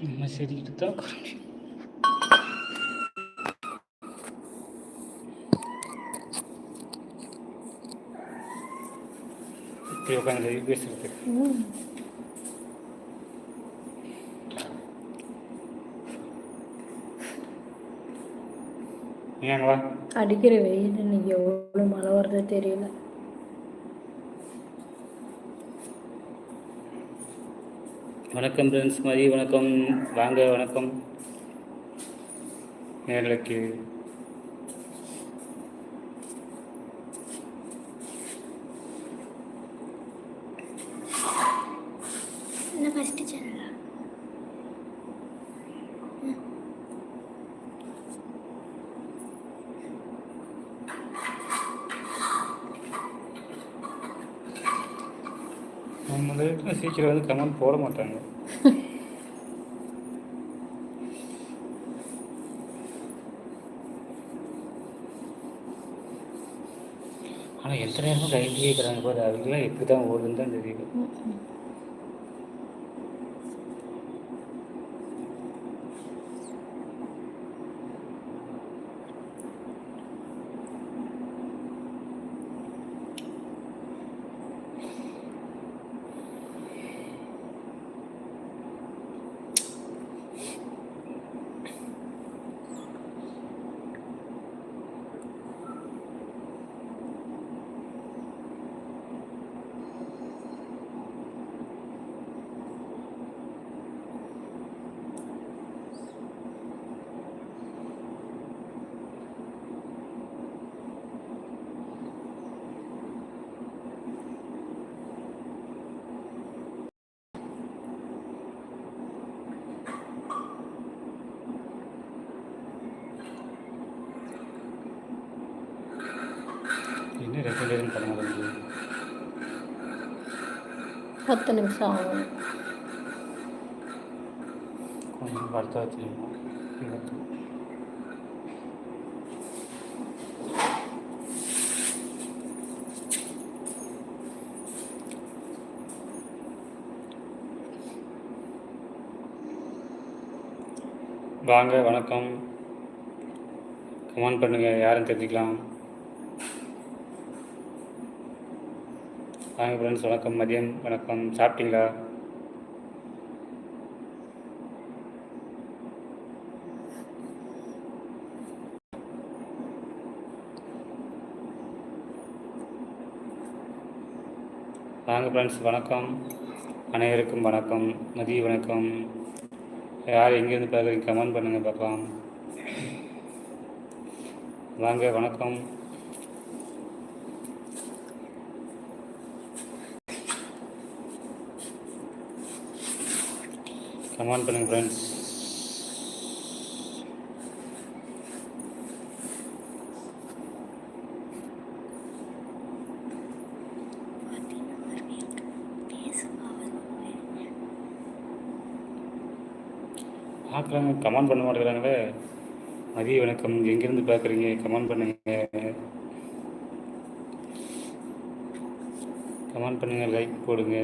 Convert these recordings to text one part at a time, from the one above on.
நம்ம சரிக்கிட்டு தான் குறைஞ்சி இப்படி உட்காந்து பேசுறது அடிக்கிற வெயில் இன்னைக்கு எவ்வளோ மழை வருதோ தெரியல. வணக்கம் ஃப்ரெண்ட்ஸ் மதி வணக்கம். வாங்க வணக்கம். நேர்களுக்கு சீக்கிரம் வந்து கமெண்ட் போட மாட்டாங்க ஆனால் எந்த நேரமும் கையிலேயே இருக்கிறாங்க பாரு அவங்களாம் எப்படி தான் ஓடுதுன்னு தான் தெரியல ரெண்டு நேரம் பண்ண முடியுது பத்து நிமிஷம் ஆகும். கொஞ்சம் வருத்தம் வச்சுருக்கோம் வாங்க வணக்கம். கமெண்ட் பண்ணுங்கள் யாருன்னு தெரிஞ்சுக்கலாம். சாமி ஃப்ரெண்ட்ஸ் வணக்கம் மதியம் வணக்கம். சாப்பிட்டீங்களா? வாங்க ஃப்ரெண்ட்ஸ் வணக்கம். அனைவருக்கும் வணக்கம். மதிய வணக்கம். யார் எங்கேருந்து பார்க்குறீங்க கமெண்ட் பண்ணுங்கள் பார்க்கலாம். வாங்க வணக்கம். கமெண்ட் பண்ணுங்க ஃப்ரெண்ட்ஸ் பார்க்குறாங்க கமெண்ட் பண்ண மாட்டேங்கிறாங்களே மதிய வணக்கம். எங்கேருந்து பார்க்குறீங்க? கமெண்ட் பண்ணுங்க. கமெண்ட் பண்ணுங்க லைக் போடுங்க.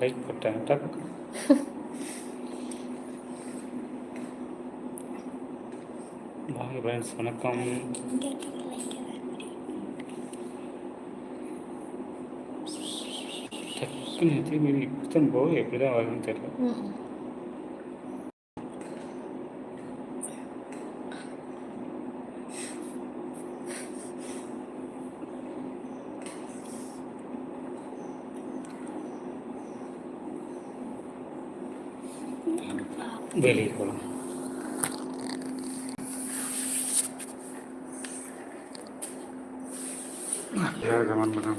லைக் போட்டேன் டக்கு வாங்க ஃப்ரெண்ட்ஸ் வணக்கம். டக்குன்னு திரும்பி புத்தன் போக எப்படி தான் வருதுன்னு தெரியல. வெளியே போகலாம் கமெண்ட் பண்ண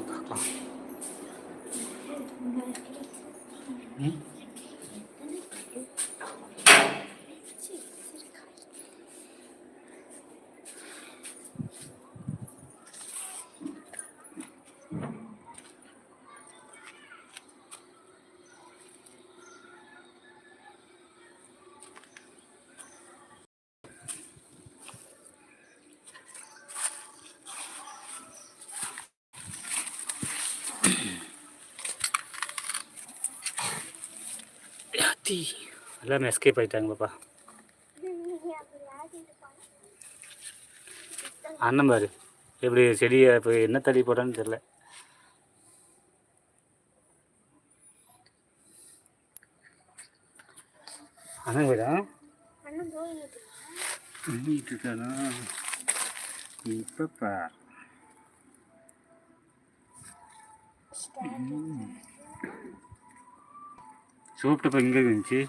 சுற்றி எல்லாமே எஸ்கேப் ஆகிட்டாங்க பாப்பா அண்ணன் பாரு. எப்படி செடியை இப்போ என்ன தடி போட்டான்னு தெரில அண்ணன் போயிடா இருக்கானா? இப்பப்பா சோப்பு இப்போ இங்கே இருந்துச்சு.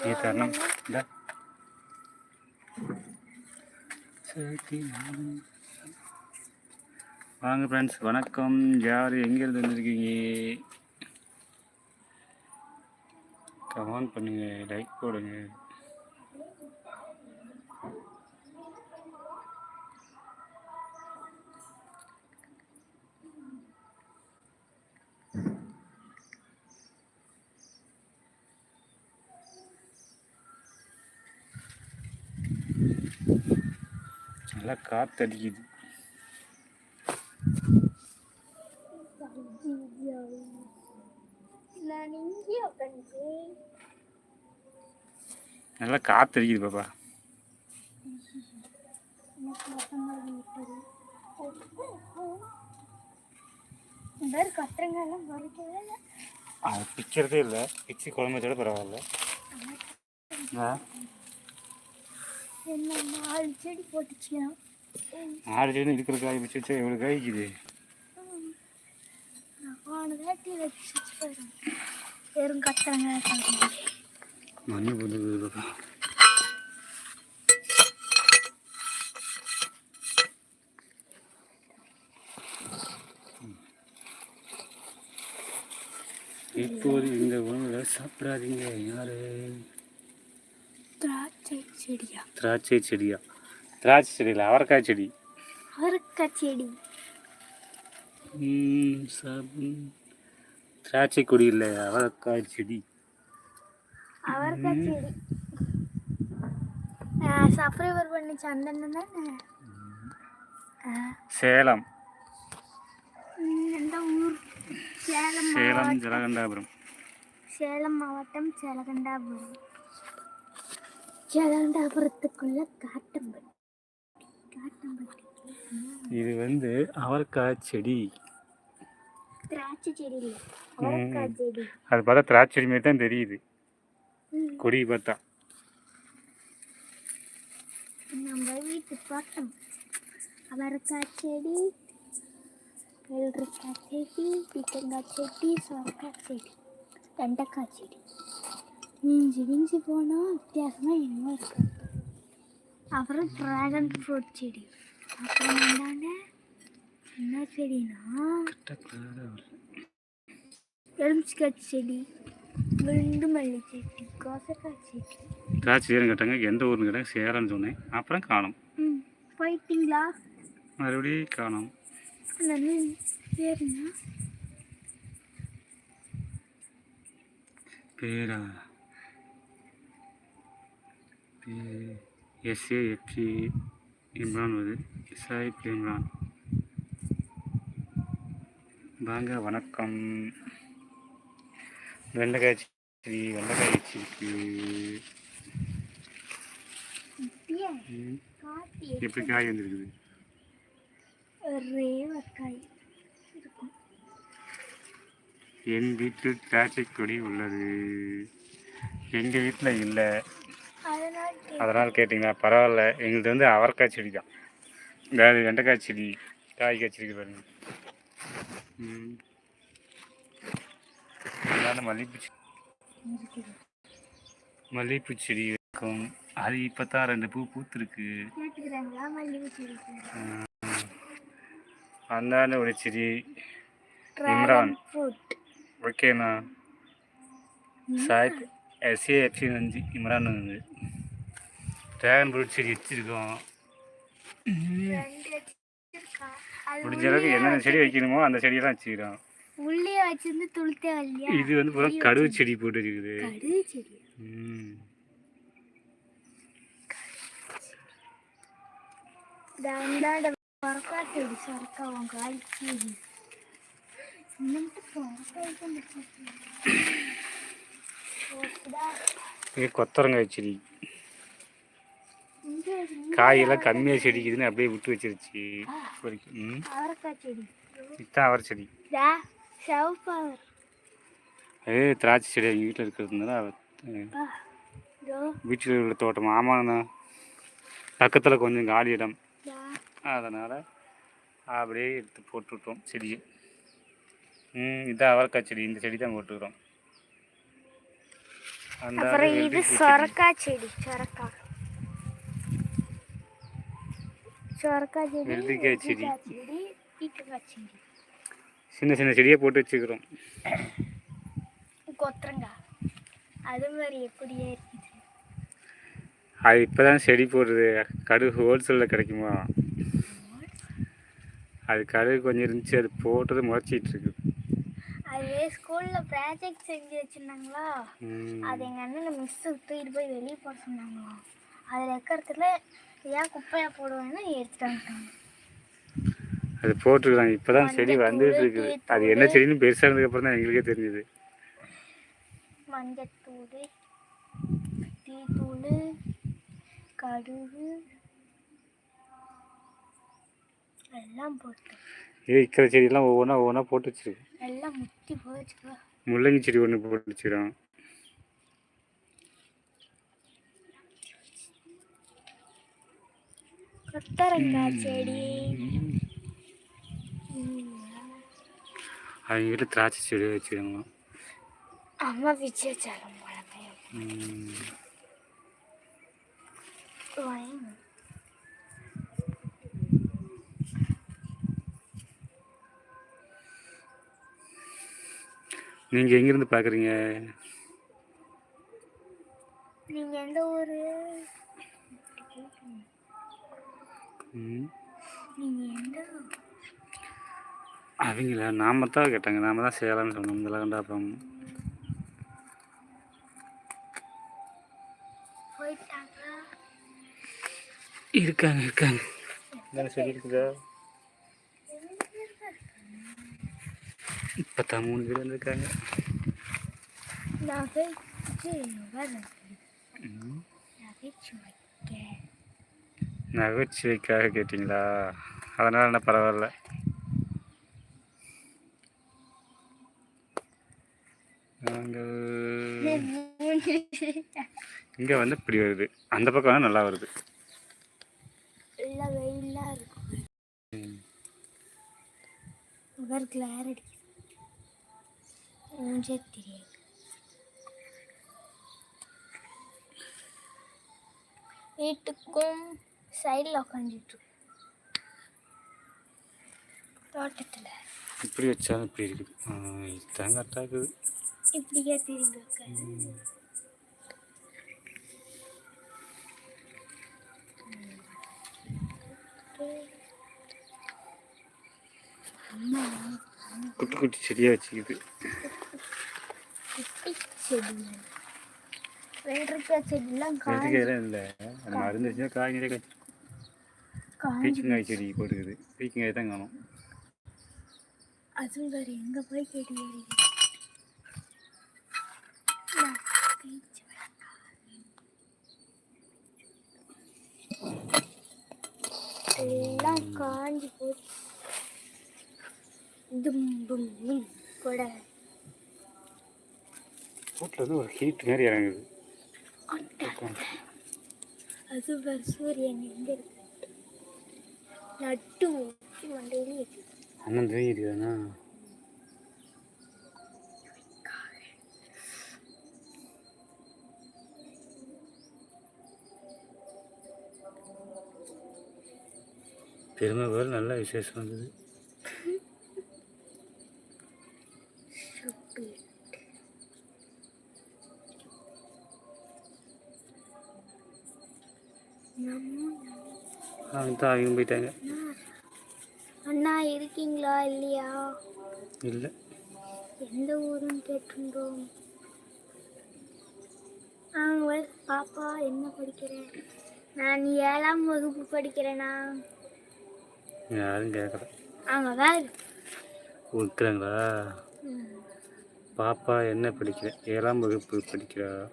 நீ தரணும். இந்த. வாங்க ஃப்ரெண்ட்ஸ் வணக்கம். யார் எங்கேருந்து வந்திருக்கீங்க? கமெண்ட் பண்ணுங்கள் லைக் போடுங்க. காத்தடிக்குது நல்லா காத்தடிக்குது பாப்பா இந்த மாதிரி இல்லை அது பிக்கிறதே இல்லை பிச்சு குழம்பத்தோட பரவாயில்ல என்ன நாலு செடி போட்டுச்சுன்னா ஆறு செடி இருக்கிற காய் வச்சா எவ்வளோ காய்க்குது மண்ணு பாப்பா. இப்போது இந்த உணவை சாப்பிடாதீங்க யாரு? திராட்சை செடியா? திராட்சை செடியா? திராட்சை செடியில் அவரைக்காய் செடி அவரைக்காய் செடி ம், சாப்~ திராட்சை கொடி இல்லை அவரைக்காய் செடி அவரைக்காய் செடி சப்ஸ்கிரைபர் பண்ணிச்சு அந்த அண்ணன் தானே ஆ, சேலம் ம், எந்த ஊர் சேலம் சேலம் மாவட்டம் ஜலகண்டாபுரம் சேலம் மாவட்டம் சேலகண்டாபுரம் சேலகண்டாபுரத்துக்குள்ள காட்டம்பட்டி காட்டம்பட்டி இது வந்து அவரைக்காய் செடி. அது பார்த்தா திராட்சை செடி மாதிரி தான் தெரியுது. கொடி பார்த்தா. நம்ம வீட்டு தோட்டம். அவரைக்காய் செடி வெள்ளரிக்காய் செடி பீக்கங்காய் செடி சுரக்காய் செடி வெண்டைக்காய் செடி. மிஞ்சி மிஞ்சி போனால் வித்தியாசமாக என்னமோ இருக்கு. அப்புறம் ட்ராகன் ஃப்ரூட் செடி. அப்புறம் என்னங்க? என்ன செடினா? எலுமிச்சிக்காய் செடி குண்டு மல்லி செடி கோசக்காய் செடி. திராட்சை கேட்டாங்க எந்த ஊர்னு கேட்டாங்க சேரம்னு சொன்னேன். அப்புறம் காணும். ம் போயிட்டீங்களா? மறுபடியும் காணும். அந்த பேருங்க பேரா? எஸ்ஏஎஃப்சி இம்ரான் வருது சாயிப் இம்ரான் வாங்க வணக்கம் வெண்டைக்காய் செடி வெண்டைக்காய் வச்சிருக்கு எப்படி காய் வந்துருக்குது என் வீட்டில் திராட்சை கொடி உள்ளது எங்கள் வீட்டில் இல்லை அதனால் கே- அதனால் கேட்டிங்களா பரவாயில்ல. எங்களுது வந்து அவரைக்காய் செடி தான். அதாவது வெண்டைக்காய் செடி காய் காய்ச்சிருக்கு பாருங்க. ம். அதனால மல்லிகைப்பூ செடி மல்லிகைப்பூ செடி இருக்கும். அது இப்போ தான் ரெண்டு பூ பூத்துருக்கு. செடி அந்தாண்ட ஒரு செடி இம்ரான். ஓகேண்ணா. சாய் எஸ்ஏஎஃப்சி வந்து இம்ரான் வந்து. ட்ராகன் ஃப்ரூட் செடி வச்சுருக்கோம். முடிஞ்ச அளவுக்கு என்னென்ன செடி வைக்கணுமோ அந்த செடியெல்லாம் வச்சுக்கிறோம். உள்ளே வச்சிருந்து துளுத்தே இது வந்து பூரா கடுகு செடி போட்டு இருக்குது கடுகு செடி. ம். தாண்டாட செடி சொரக்கா இங்கே கொத்தரங்காய் செடி. காயெல்லாம் கம்மியாக செடிக்குதுன்னு அப்படியே விட்டு வச்சிருச்சு. ம். இதுதான் அவரை செடி. அது திராட்சை செடி எங்கள் வீட்டில் இருக்கிறதுனால வீட்டில் உள்ள தோட்டம். ஆமாண்ணா பக்கத்தில் கொஞ்சம் காலி இடம். அதனால் அப்படியே எடுத்து போட்டுவிட்டோம் செடியை. ம் இதான் அவரைக்காய் செடி. இந்த செடி தான் போட்டுக்கிறோம் அந்த இது. சொரக்காய் செடி சொரக்காய். சொரக்காய் செடி வெள்ளரிக்காய் செடி. பீக்கங்காய் செடி சின்ன சின்ன செடியை போட்டு வச்சுக்கிறோம். கொத்தரங்காய். அது மாதிரி எப்படியே இருக்குது. அது இப்போ தான் செடி போடுறது கடுகு ஹோல்சேலில் கிடைக்குமா? அது கடுகு கொஞ்சம் இருந்துச்சு அது போட்டது முளைச்சிட்டு இருக்குது அது ஸ்கூலில் ப்ராஜெக்ட் செஞ்சு வச்சுருந்தாங்களா. அது எங்கள் அண்ணன் மிஸ் தூக்கிட்டு போய் வெளியே போட சொன்னாங்களாம். அதில் இருக்கிறதுல ஏன் அது போட்டுருக்காங்க. இப்போ தான் செடி வந்துட்டு இருக்குது. அது என்ன. செடின்னு பெருசாக இருந்ததுக்கப்புறம் தான் எங்களுக்கே தெரிஞ்சுது. மஞ்சத்தூள் டீத்தூள் கடுகு. எல்லாம் போட்டு இருக்கிற செடியெல்லாம் ஒவ்வொன்றா ஒவ்வொன்றா போட்டு வச்சிருக்கு. எல்லாம் முத்தி போச்சுக்கா முள்ளங்கி செடி ஒன்று போட்டு வச்சுக்கிறோம் கொத்தரங்காய் செடி. அவங்க வீட்டில் திராட்சை செடி வச்சுருக்கோம் அம்மா போலமே வாங்க நீங்கள் எங்கேருந்து பார்க்குறீங்க? நீங்க எந்த ஊரு ம் நீங்க எந்த ஊரு? அவங்கள நாம தான் கேட்டாங்க. நாம தான் செய்யலாம்னு சொன்னோம். இதெல்லாம் கண்டா அப்புறம். இருக்காங்க இருக்காங்க. இருக்குதா இப்போ தான் மூணு பேர் வந்திருக்காங்க. நான் போயிட்டு வரேன் ம். நகைச்சுவைக்க நகைச்சுவைக்காக கேட்டிங்களா? அதனால் என்ன பரவாயில்ல. நாங்கள் இங்கே வந்து இப்படி வருது. அந்த பக்கம் வந்து நல்லா வருது. தெரியாது. வீட்டுக்கும் சைடில் உட்காந்துட்டு தோட்டத்தில். இப்படி வச்சாலும் இப்படி இருக்குது. இதுதான் கரெக்டாக இருக்குது. இப்படியே அம்மா குட்டி குட்டி செடியாக வச்சுக்குது. குட்டி செடி. வெள்ளரிக்காய் செடிலாம் வெள்ளரிக்காயெல்லாம் இல்லை. மருந்து வச்சுன்னா காய் நிறைய காய்ச்சி பீக்கங்காய் செடி போட்டுக்குது. பீக்கங்காய் தான் காணும். அதுவும் வேறு எங்கே போய் செடி எல்லாம் காஞ்சி போச்சு. தும் தும் தும் கூட. வீட்டில் வந்து ஒரு ஹீட் மாதிரி இறங்குது. அது வேறு சூரியன் எங்கே இருக்கு? நட்டு ஊற்றி மண்டையிலே அண்ணன் தூங்கிடுதானா பெருமை பேர் நல்ல விசேஷம் வந்தது. அவங்க போயிட்டாங்க. இருக்கீங்களா இல்லையா? இல்லை. எந்த ஊருன்னு கேட்டிருந்தோம். நாங்கள் பாப்பா என்ன படிக்கிறேன்? நான் ஏழாம் வகுப்பு படிக்கிறேனா? யாரும் கேட்கல. அவங்க வேறு இருக்கிறாங்களா? பாப்பா என்ன படிக்கிற? ஏழாம் வகுப்பு படிக்கிறா?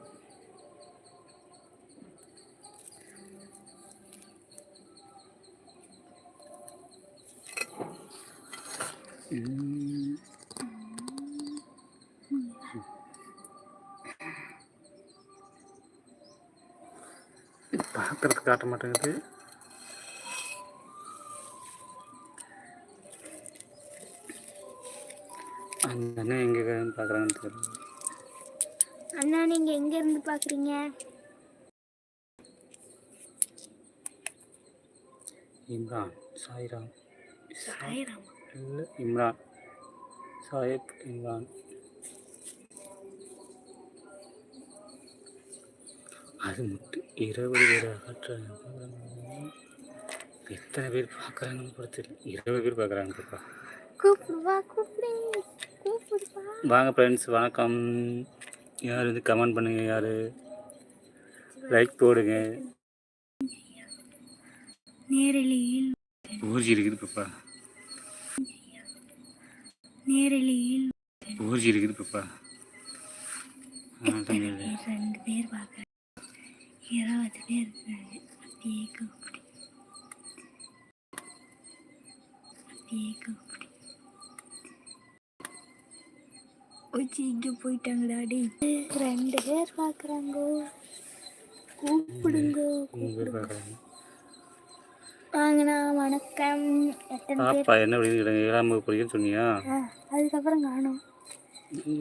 ம். பார்க்கறதுக்கு காட்ட மாட்டேங்குது அந்த அண்ணன் எங்கே பார்க்குறாங்கன்னு தெரியல அண்ணா நீங்கள் எங்கேருந்து பார்க்குறீங்க இம்ரான் சாய்ராம் சாயிராமா இம்ரான். சாயப் இம்ரான். அது மட்டும் இருபது பேர் காட்டுறாங்க எத்தனை பேர் பார்க்குறாங்கன்னு கூட தெரியல. இருபது பேர் பார்க்குறாங்கப்பா வாங்க ஃப்ரெண்ட்ஸ் வணக்கம். யார் வந்து கமெண்ட் பண்ணுங்க யார்? லைக் போடுங்க. ஊர்ஜி இருக்குது பாப்பா. நேரலையில் ஊர்ஜி இருக்குது பாப்பா. ரெண்டு பேர் பார்க்குறேன். இருபது பேர் இருக்காங்க. அப்படியே கூப்பிடு. அப்படியே கூப்பிடு. வச்சு இங்கே போயிட்டாங்களாடி ரெண்டு பேர் பார்க்குறாங்க. கூப்பிடுங்க. பார்க்குறாங்க. வாங்கண்ணா வணக்கம். பாப்பா என்ன படிக்கிறாங்க ஏழாம் வகுப்பு படிக்கிறேன்னு சொன்னியா? அதுக்கப்புறம் காணும்.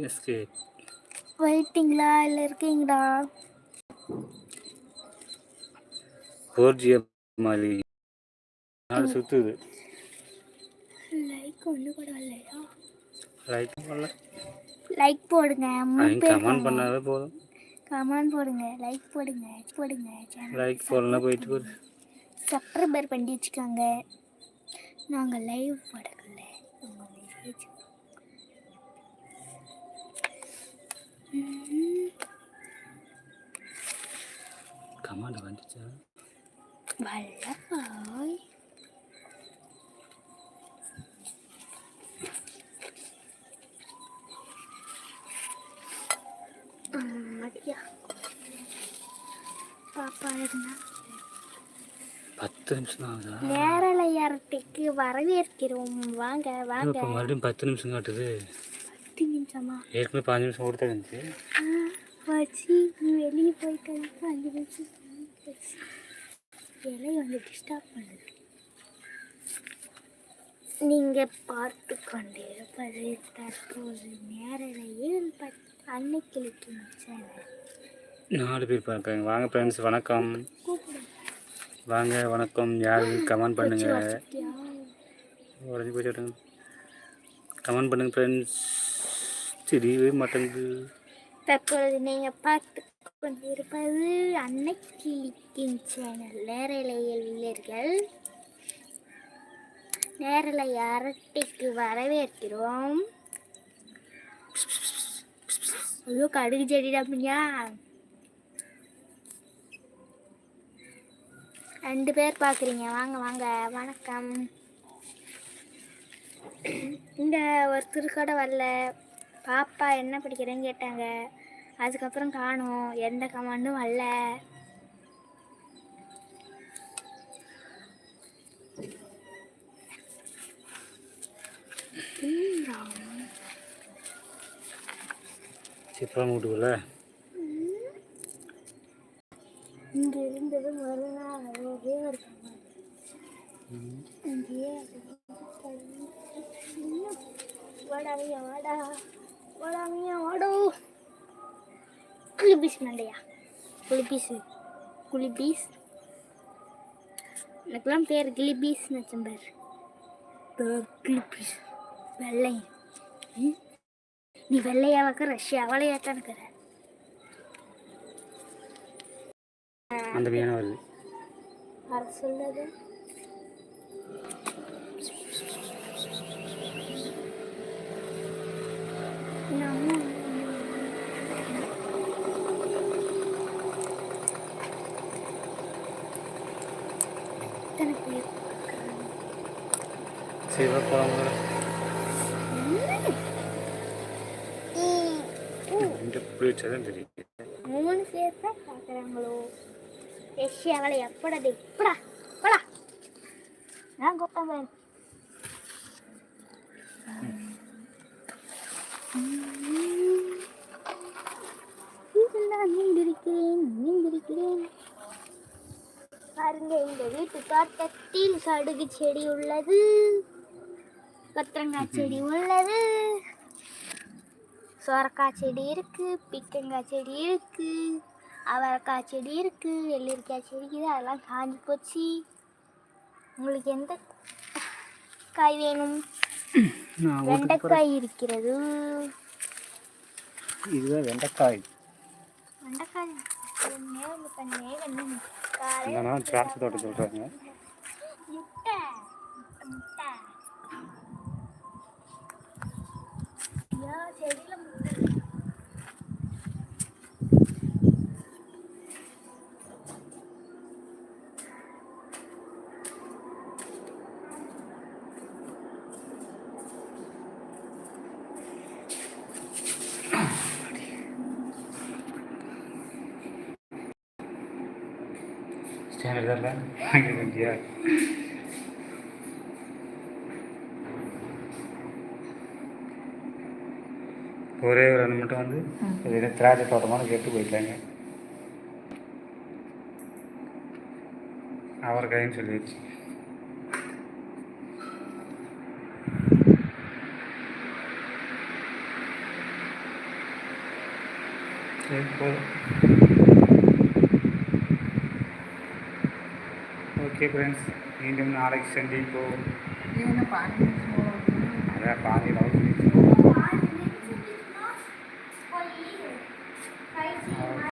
எஸ்கே. வெயிட்டிங்களா? இல்லை இருக்கீங்களா? ஃபோர் ஜி மாலி? நாலு சுற்றுது லைக் ஒன்று கூட இல்லையா? லைக் பண்ணல லைக் போடுங்க கமெண்ட் பண்ணாவே போதும். கமெண்ட் போடுங்க லைக் போடுங்க போடுங்க லைக் போடலாம் போயிட்டு போகுது. சப்ஸ்கிரைபர் பண்ணி வச்சுக்கோங்க. நாங்கள் லைவ் போடக்கல. கமெண்ட் வந்துச்சா? வல்லபாய். பத்து நிமிஷம் தான் ஆகுதா? நேரலையாரட்டிக்கு வரவேற்கிறோம். வாங்க வாங்க. இப்போ மறுபடியும் பத்து நிமிஷம் காட்டுது. பத்து நிமிஷமா? ஏற்கனவே பாஞ்சு நிமிஷம் கொடுத்தா இருந்துச்சு. ஆ, வச்சு நீ வெளியே போயிட்டு வந்து அஞ்சு நிமிஷம் இலை வந்து டிஸ்டர்ப் பண்ணுது. நீங்கள் பார்த்து கொண்டிருப்பது தற்போது நேரலையில் பத் அன்னை கிளிக்கும் சேனல் நாலு பேர் பார்க்குறாங்க. வாங்க ஃப்ரெண்ட்ஸ் வணக்கம். கூப்பிடு. வாங்க வணக்கம். யார்? கமெண்ட் பண்ணுங்க. வச்சிட்டியா? உடஞ்சி போயிட்டு கமெண்ட் பண்ணுங்க ஃப்ரெண்ட்ஸ் தெரியவே மாட்டேங்குது. தற்பொழுது நீங்கள் பார்த்து கொண்டிருப்பது அன்னை கிளிக்கின் சேனல் நேரலையில் உள்ளீர்கள். நேரலை அரட்டைக்கு வரவேற்கிறோம். ஐயோ கடுகு செடிடாப்பியா ரெண்டு பேர் பார்க்குறீங்க வாங்க வாங்க. வணக்கம். இந்த ஒருத்தர் கூட வரல. பாப்பா என்ன படிக்கிறேன்னு கேட்டாங்க. அதுக்கப்புறம் காணோம். எந்த கமாண்டும் வரல. சிப்பம் மூட்டுக்குள்ள இங்கே இருந்தது மறுநாள் ஒரே ஒரு இங்கேயே வாடாமையா வாடா வாடாமையா வாடோ குளிபீஸ் மண்டையா குளிபீஸு குளிபீஸ் எனக்கெல்லாம் பேர் கிளிபீஸ் நச்சம்பர் கிளிபீஸ் வெள்ளை. நீ வெள்ளையாவாக்க ரஷ்யா அவளையாத்தான் இருக்கிற அந்த மீன் வருது வர சொல்லது நம்ம இத்தனை பேர் பார்க்கறாங்க. சரி வா போகலாம் ம். ரெண்டு இப்படி வச்சாதான் தெரியும். மூணு பேர் தான் பார்க்குறாங்களோ எஷ் அவளை எப்படா இப்படா எப்படா எப்படா நான் கூப்பிட்டேன் நீந்திருக்கிறேன் நீந்திருக்கிறேன். பாருங்க இந்த வீட்டு தோட்டத்தில் கடுகு செடி உள்ளது. கொத்தரங்காய் செடி உள்ளது. சொரக்காய் செடி இருக்கு பிக்கங்காய் செடி இருக்கு. அவரைக்காய் செடி இருக்கு வெள்ளரிக்காய் செடி இருக்குது அதெல்லாம் காஞ்சி போச்சு. உங்களுக்கு எந்த காய் வேணும்? வெண்டைக்காய் இருக்கிறது. இதுதான் வெண்டைக்காய். வெண்டைக்காய் திராட்சை தோட்டம் சொல்கிறாங்க முட்டை முட்டை. ஐயா செடியில முட்டை. ஸ்டாண்டர்ட் தான் வாங்கிருக்கியா ஒரே ஒரு ரெண்டு மட்டும் வந்து இது திராட்சை தோட்டமான கேட்டு போயிட்டாங்க. அவரைக்காயின்னு சொல்லிடுச்சு சரி போதும். ஓகே ஃப்ரெண்ட்ஸ் மீண்டும் நாளைக்கு சந்திப்போம் அதான் பாதி லவ் போய்